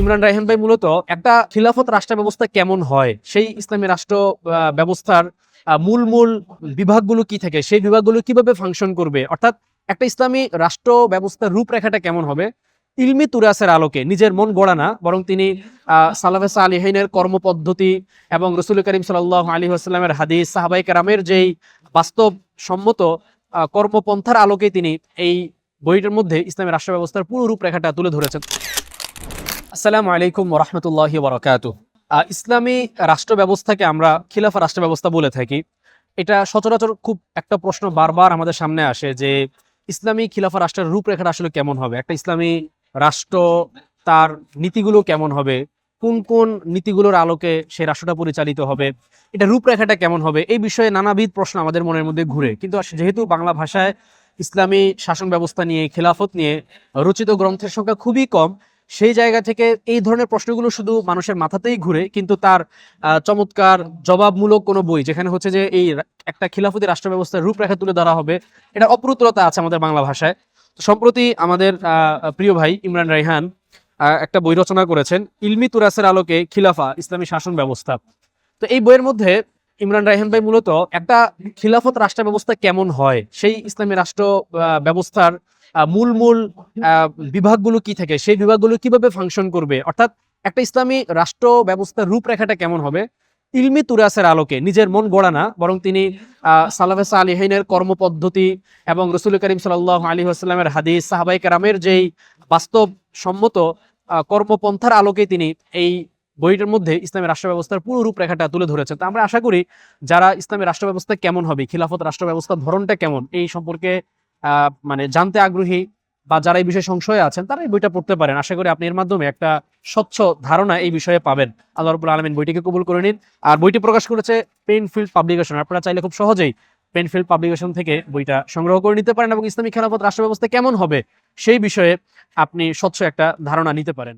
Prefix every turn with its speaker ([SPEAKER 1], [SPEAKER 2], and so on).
[SPEAKER 1] ইমরান রায়হান ভাই মূলত একটা খিলাফত রাষ্ট্র ব্যবস্থা কেমন হয়? সেই ইসলামী রাষ্ট্র ব্যবস্থার মূল মূল বিভাগগুলো কি থাকে? সেই বিভাগগুলো কীভাবে ফাংশন করবে? অর্থাৎ একটা ইসলামী রাষ্ট্র ব্যবস্থার রূপরেখাটা কেমন হবে? ইলমি তুরাসের আলোকে, নিজের মন গড়া না, বরং তিনি সালাফেসা আলিহাইনের কর্মপদ্ধতি এবং রসুল করিম সাল্লাহ আলী আসসালামের হাদিস সাহাবাই কারামের যেই বাস্তব সম্মত কর্মপন্থার আলোকে তিনি এই বইটার মধ্যে ইসলামী রাষ্ট্র ব্যবস্থার পুরো রূপরেখাটা তুলে ধরেছেন। আসসালামু আলাইকুম রহমতুল্লাহ বরকাত ইসলামী রাষ্ট্র ব্যবস্থাকে আমরা খিলাফা রাষ্ট্র ব্যবস্থা বলে থাকি। এটা সচরাচর খুব একটা প্রশ্ন বারবার আমাদের সামনে আসে যে, ইসলামী খিলাফা রাষ্ট্রের রূপরেখাটা আসলে কেমন হবে? একটা ইসলামী রাষ্ট্র, তার নীতিগুলো কেমন হবে? কোন কোন নীতিগুলোর আলোকে সেই রাষ্ট্রটা পরিচালিত হবে? এটা রূপরেখাটা কেমন হবে? এই বিষয়ে নানাবিধ প্রশ্ন আমাদের মনের মধ্যে ঘুরে। কিন্তু যেহেতু বাংলা ভাষায় ইসলামী শাসন ব্যবস্থা নিয়ে, খেলাফত নিয়ে রচিত গ্রন্থের সংখ্যা খুবই কম সেই জায়গা থেকে এই ধরনের প্রশ্নগুলো শুধু মানুষের মাথাতেই ঘুরে, কিন্তু তার চমৎকার জবাবমূলক কোনো বই, যেখানে হচ্ছে যে এই একটা খিলাফতি রাষ্ট্র ব্যবস্থার রূপরেখা তুলে ধরা হবে এটা অপ্রতুলতা আছে আমাদের বাংলা ভাষায়। তো সম্প্রতি আমাদের প্রিয় ভাই ইমরান রাইহান একটা বই রচনা করেছেন, ইলমি তুরাসের আলোকে খিলাফা, ইসলামী শাসন ব্যবস্থা। তো এই বইয়ের মধ্যে ইমরান রাইহান ভাই মূলত একটা খিলাফত রাষ্ট্র ব্যবস্থা কেমন হয়? সেই ইসলামী রাষ্ট্র ব্যবস্থার মূল মূল বিভাগগুলো কি থাকে? সেই বিভাগগুলো কীভাবে ফাংশন করবে? অর্থাৎ একটা ইসলামী রাষ্ট্র ব্যবস্থার রূপরেখাটা কেমন হবে? ইলমি তুরাসের আলোকে নিজের মন গড়া না বরং তিনি আহ, সালাফেসা আলিহাইনের কর্মপদ্ধতি এবং রসুল করিম সাল্লাহ আলী আসসালামের হাদিস সাহাবাই কারামের যেই বাস্তব সম্মত কর্মপন্থার আলোকে তিনি এই বইটার মধ্যে ইসলামী রাষ্ট্র ব্যবস্থার পুরো রূপরেখাটা তুলে ধরেছে। তো আমরা আশা করি যারা ইসলামী রাষ্ট্র ব্যবস্থা কেমন হবে, খিলাফত রাষ্ট্র ব্যবস্থার ধরনটা কেমন, এই সম্পর্কে মানে জানতে আগ্রহী বা যারা এই বিষয়ে সংশয়ে আছেন, তারা এই বইটা পড়তে পারেন। আশা করি আপনি এর মাধ্যমে একটা স্বচ্ছ ধারণা এই বিষয়ে পাবেন। আল্লাহ রবুল আলমিন বইটিকে কবুল করে নিন। আর বইটি প্রকাশ করেছে পেনফিল্ড পাবলিকেশন আপনারা চাইলে খুব সহজেই পেনফিল্ড পাবলিকেশন থেকে বইটা সংগ্রহ করে নিতে পারেন এবং ইসলামী খেলাফত রাষ্ট্র ব্যবস্থা কেমন হবে সেই বিষয়ে আপনি স্বচ্ছ একটা ধারণা নিতে পারেন।